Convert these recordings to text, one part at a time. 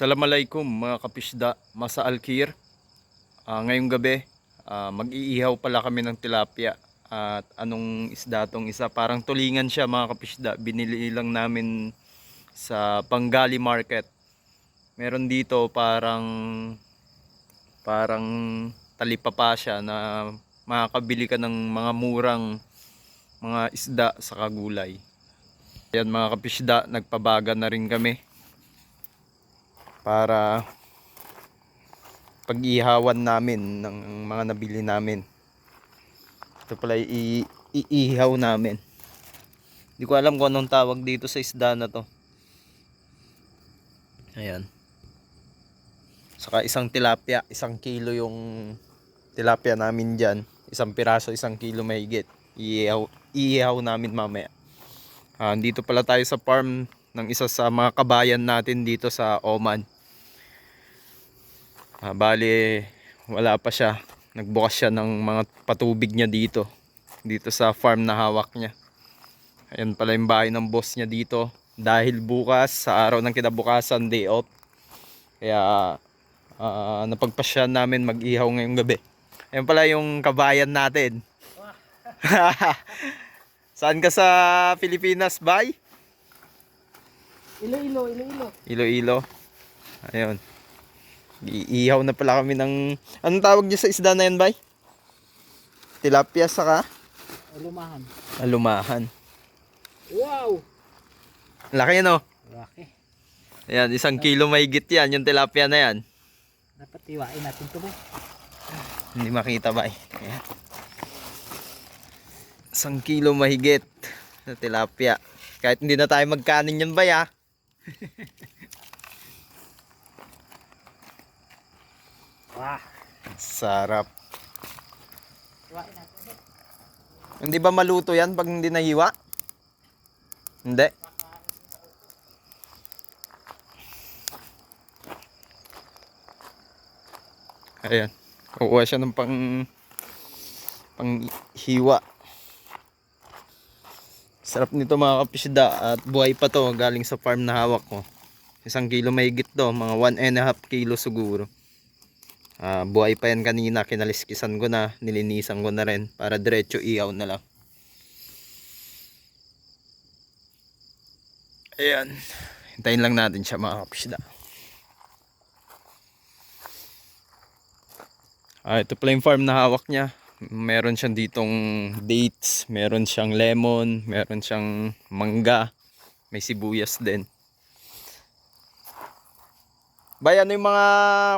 Assalamualaikum mga kapisda, Masa Alkir. Ah, ngayong gabi, ah, mag-iihaw pala kami ng tilapia. At anong isda tong isa? Parang tulingan siya mga kapisda. Binili lang namin sa Pangali Market. Meron dito parang parang talipapa siya na makakabili ka ng mga murang mga isda sa kagulay. Yan mga kapisda, nagpabaga na rin kami para pag-ihawan namin ng mga nabili namin. Ito pala iihaw namin. Hindi ko alam kung anong tawag dito sa isda na to. Ayan. Saka isang tilapia, isang kilo yung tilapia namin dyan. Isang piraso, isang kilo mahigit. Iihaw, iihaw namin mamaya. Ah, dito pala tayo sa farm ng isa sa mga kabayan natin dito sa Oman. Ah, bali, wala pa siya. Nagbukas siya ng mga patubig niya dito. Dito sa farm na hawak niya. Ayan pala yung bahay ng boss niya dito. Dahil bukas, sa araw ng kinabukasan, day off. Kaya, ah, napagpasya namin mag-ihaw ngayong gabi. Ayan pala yung kabayan natin. Saan ka sa Pilipinas, bay? Ilo-ilo, ilo-ilo. Iloilo. Ayun. Iihaw na pala kami ng... Anong tawag niya sa isda na yan, bay? Tilapia saka Lumahan. alumahan. Wow! Laki no? Laki. Ayan, isang kilo mahigit yan, yung tilapia na yan. Dapat iwain natin ito ba? Hindi makita ba eh. Ayan. Isang kilo mahigit na tilapia. Kahit hindi na tayo magkanin yan ba ya? Wah! Sarap. Hindi ba maluto yan pag hindi nahiwa? Hindi. Ayan. Kukuha siya ng pang pang hiwa. Sarap nito mga kapisda at buhay pa to galing sa farm na hawak ko. Isang kilo mahigit to, mga one and a half kilo siguro. Ah, buhay pa yan kanina, kinaliskisan ko na, nilinisan ko na rin para diretso ihaw na lang. Ayan. Hintayin lang natin siya mga kapisda. Ah, ito pala yung farm na hawak niya. Meron siyang ditong dates, meron siyang lemon, meron siyang mangga, may sibuyas din. Bay, ano yung mga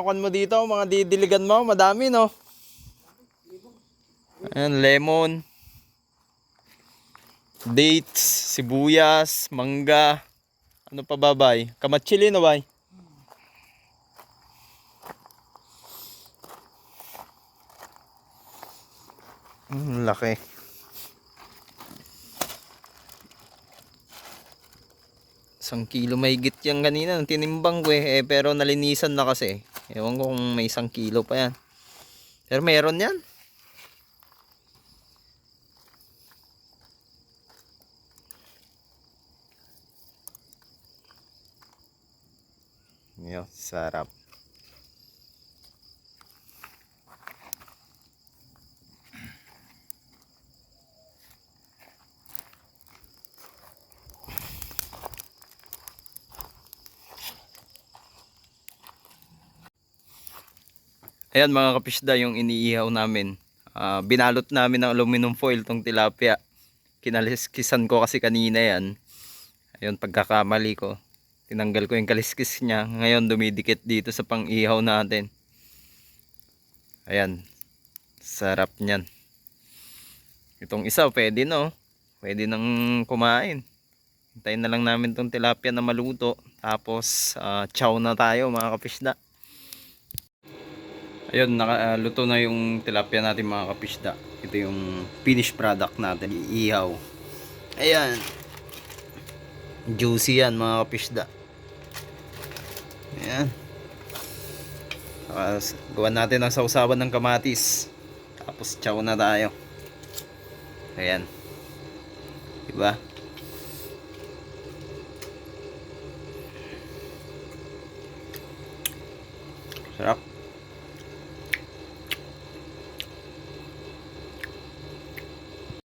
kwan mo dito? Mga didiligan mo? Madami, no? Ayan, lemon. Dates, sibuyas, mangga. Ano pa ba, bay? Kamatsili na, bay? Hmm, laki. Isang kilo mahigit yan kanina. Tinimbang ko eh. eh. Pero nalinisan na kasi. Ewan ko kung may isang kilo pa yan. Pero meron yan. Yo, sarap. Ayan mga kapisda yung iniihaw namin. Ah, binalot namin ng aluminum foil tong tilapia. Kinaliskisan ko kasi kanina yan. Ayun pagkakamali ko. Tinanggal ko yung kaliskis niya. Ngayon dumidikit dito sa pang-ihaw natin. Ayan. Sarap niyan. Itong isa pwede no. Pwede nang kumain. Hintayin na lang namin tong tilapia na maluto. Tapos ah, chow na tayo mga kapisda. Ayun, nakaluto na yung tilapia natin mga kapisda. Ito yung finished product natin, iihaw. Ayan. Juicy yan mga kapisda. Ayan. Tapos, gawa natin ang sausawan ng kamatis. Tapos, chow na tayo. Ayan. Diba? Sarap.